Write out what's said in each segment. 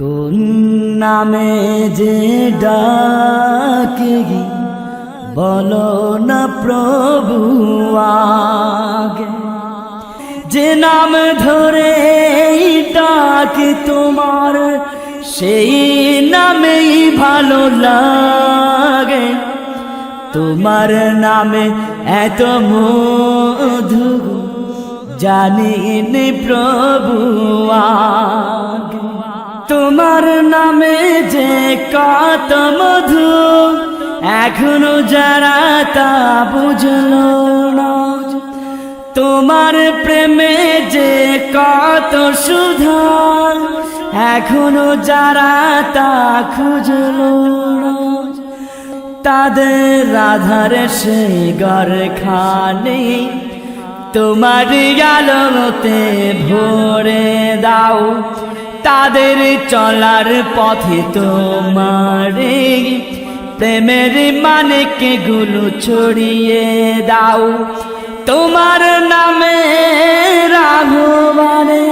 কোন নামে যে ডাকি বলো না প্রভু আগে যে নাম ধরে ডাকে তোমার, সেই নামেই ভালো লাগে তোমার নামে এত মধু জানিনি প্রভু আগে। নামে যে কত মধু, এখনও যারা তা বুঝলো না। তোমার প্রেমে যে কত সুধার এখনও যারা তা খুঁজলো তাদের আধারে সে ঘর খানে তোমার আলোতে ভরে দাও। তাদের চলার পথে তোমার। প্রেমের মানেকে গুলো ছড়িয়ে দাও। তোমার নামে রাঘবানে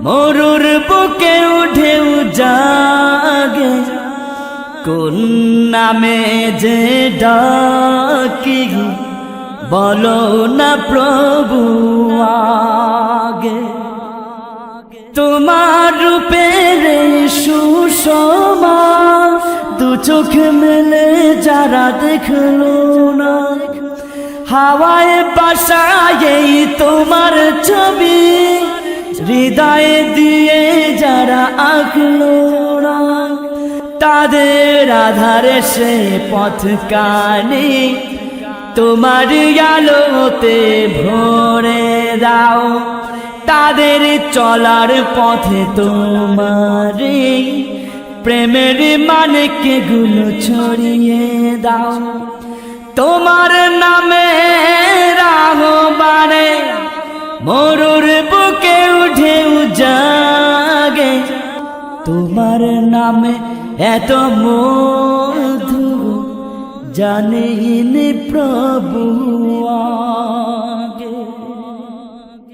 মরুর বুকে উঠে জাগে। কোন নামে যে ডাকি বলো না প্রভু। চোখ মেলে যারা দেখল না। হাওয়ায়, বাসায়, তোমার ছবি হৃদয়ে দিয়ে যারা আঁকলো না। তাদের আধারে সে পথ কানে, তোমার আলোতে ভরে দাও। তাদের চলার পথে তোমার প্রেমের মানকে গুলো ছড়িয়ে দাও তোমার নামে রাহবারে মরুর বুকে উঠে জাগে তোমার নামে এত মধু জানেন প্রভু।